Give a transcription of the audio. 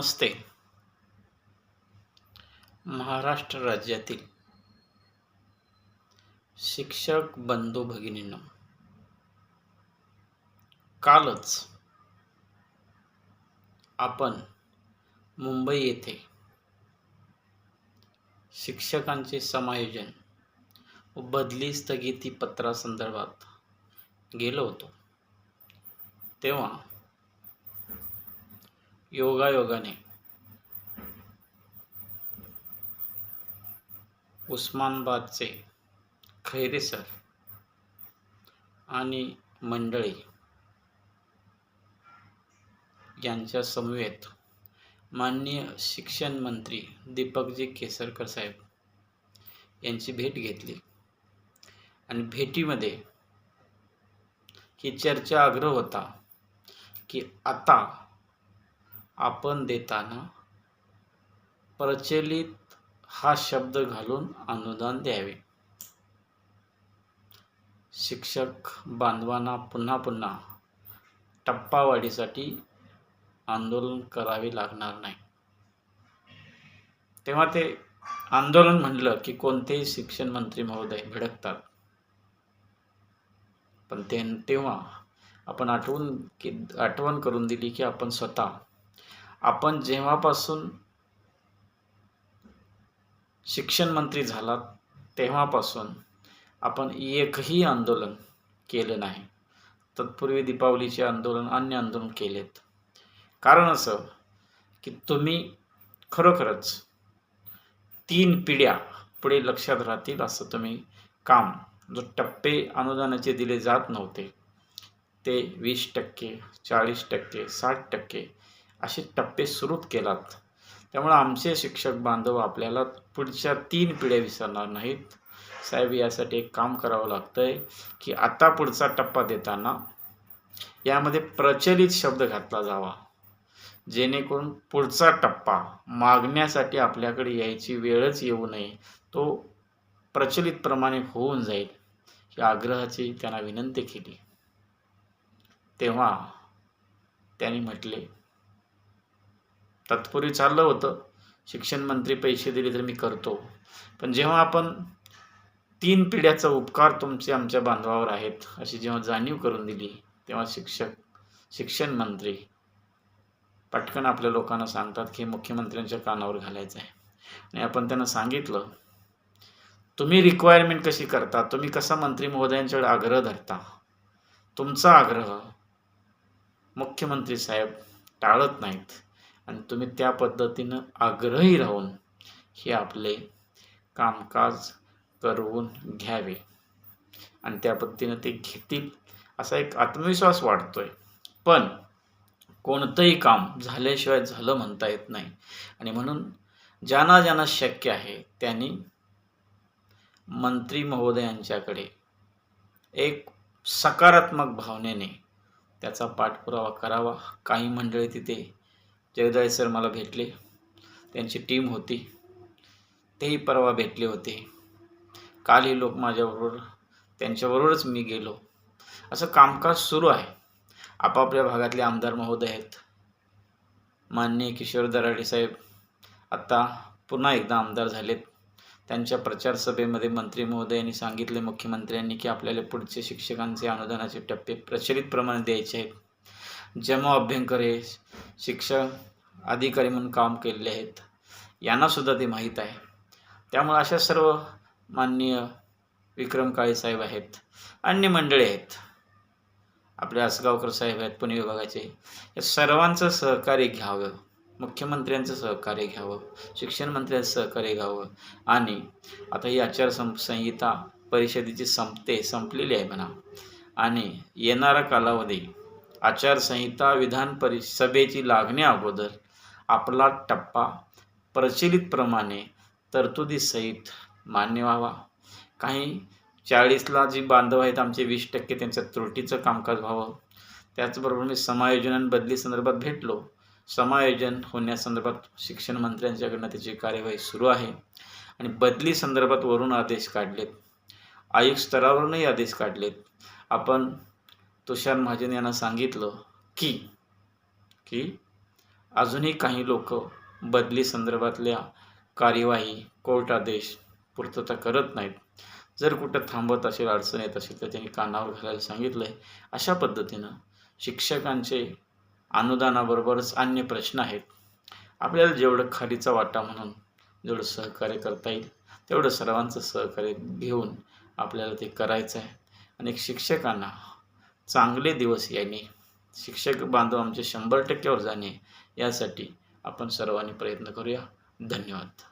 नमस्ते. महाराष्ट्र राज्यातील शिक्षक बंधू भगिनींनो कालच आपण मुंबई येथे शिक्षकांचे समायोजन व बदली स्थगिती पत्रासंदर्भात गेलो होतो. तेव्हा योगायोगाने. उस्मानाबादचे खैरे सर आणि मंडळी यांच्या समवेत माननीय शिक्षण मंत्री दीपकजी केसरकर साहेब यांची भेट घेतली. आणि भेटीमध्ये ही चर्चा आग्रह होता की आता आपण देताना प्रचलित हा शब्द घालून अनुदान द्यावे. शिक्षक बांधवांना पुन्हा पुन्हा टप्पावाढीसाठी आंदोलन करावे लागणार नाही. तेव्हा ते आंदोलन म्हणलं की कोणतेही शिक्षण मंत्री महोदय भडकतात. पण ते तेव्हा आपण आठवून की आठवण करून दिली की आपण स्वतः आपण जेव्हापासून शिक्षण मंत्री झालात तेव्हापासून आपण एकही आंदोलन केलं नाही. तत्पूर्वी दीपावलीचे आंदोलन अन्य आंदोलन केलेत. कारण असं की तुम्ही खरोखरच तीन पिढ्या पुढे लक्षात राहतील असं तुम्ही काम जो टप्पे अनुदानाचे दिले जात नव्हते ते वीस टक्के चाळीस टक्के साठ टक्के असे टप्पे सुरूच केलात. त्यामुळे आमचे शिक्षक बांधव आपल्याला पुढच्या तीन पिढ्या विसरणार नाहीत. साहेब यासाठी एक काम करावं लागतं आहे की आता पुढचा टप्पा देताना यामध्ये प्रचलित शब्द घातला जावा. जेणेकरून पुढचा टप्पा मागण्यासाठी आपल्याकडे यायची वेळच येऊ नये. तो प्रचलितप्रमाणे होऊन जाईल ही आग्रहाची त्यांना विनंती केली. तेव्हा त्यांनी म्हटले तत्पूर्वी चाललं होतं. शिक्षण मंत्री पैसे दिले तर मी करतो. पण जेव्हा आपण तीन पिढ्याचा उपकार तुमचे आमच्या बांधवावर आहेत अशी जेव्हा जाणीव करून दिली तेव्हा शिक्षक शिक्षण मंत्री पटकन आपल्या लोकांना सांगतात की मुख्यमंत्र्यांच्या कानावर घालायचं आहे. आणि आपण त्यांना सांगितलं तुम्ही रिक्वायरमेंट कशी करता? तुम्ही कसा मंत्री महोदयांच्याकडे आग्रह धरता? तुमचा आग्रह मुख्यमंत्री साहेब टाळत नाहीत. आणि तुम्ही त्या पद्धतीनं आग्रही राहून हे आपले कामकाज करवून घ्यावे. आणि त्या पद्धतीनं ते घेतील असा एक आत्मविश्वास वाढतोय. पण कोणतंही काम झाल्याशिवाय झालं म्हणता येत नाही. आणि म्हणून ज्यांना ज्यांना शक्य आहे त्यांनी मंत्री महोदयांच्याकडे एक सकारात्मक भावनेने त्याचा पाठपुरावा करावा. काही मंडळी तिथे जगदाळे सर मला भेटले. त्यांची टीम होती. तेही परवा भेटले होते. कालही लोक माझ्याबरोबर त्यांच्याबरोबरच मी गेलो. असं कामकाज सुरू आहे. आपापल्या भागातले आमदार महोदय आहेत. माननीय किशोर दराडे साहेब आत्ता पुन्हा एकदा आमदार झालेत. त्यांच्या प्रचार सभेमध्ये मंत्री महोदयांनी सांगितले मुख्यमंत्र्यांनी की आपल्याला पुढचे शिक्षकांचे अनुदानाचे टप्पे प्रचलित प्रमाणे द्यायचे आहेत. जमा अभ्यंकरे शिक्षण अधिकारी म्हणून काम केलेले आहेत. यांनासुद्धा ते माहीत आहे. त्यामुळे अशा सर्व माननीय विक्रम काळे साहेब आहेत. अन्य मंडळी आहेत. आपले आसगावकर साहेब आहेत पुणे विभागाचे. या सर्वांचं सहकार्य घ्यावं. मुख्यमंत्र्यांचं सहकार्य घ्यावं. शिक्षण मंत्र्यांचं सहकार्य घ्यावं. आणि आता ही आचारसं संहिता परिषदेची संपते संपलेली आहे म्हणा. आणि येणारा कालावधी आचारसंहिता विधान परिसभेची लागण्या अगोदर आपला टप्पा प्रचलितप्रमाणे तरतुदीसहित मान्य व्हावा. काही चाळीसला जी बांधव आहेत आमचे वीस टक्के त्यांच्या त्रुटीचं कामकाज व्हावं. त्याचबरोबर मी समायोजन आणि बदली संदर्भात भेटलो. समायोजन होण्यासंदर्भात शिक्षण मंत्र्यांच्याकडनं त्याची कार्यवाही सुरू आहे. आणि बदली संदर्भात वरून आदेश काढलेत. आयुक्त स्तरावरूनही आदेश काढलेत. आपण तुषार महाजन यांना सांगितलं की की अजूनही काही लोक बदली संदर्भातल्या कार्यवाही कोर्ट आदेश पूर्तता करत नाहीत. जर कुठं थांबत असेल अडचण येत असेल तर त्यांनी कानावर घालायला सांगितलं आहे अशा पद्धतीनं शिक्षकांचे अनुदानाबरोबरच अन्य प्रश्न आहेत. आपल्याला जेवढं खालीचा वाटा म्हणून जेवढं सहकार्य करता येईल तेवढं सर्वांचं सहकार्य घेऊन आपल्याला ते करायचं आहे. आणि शिक्षकांना चांगले दिवस याने. शिक्षक बांधव आमचे शंभर टक्क्यावर जाणे यासाठी आपण सर्वांनी प्रयत्न करूया. धन्यवाद.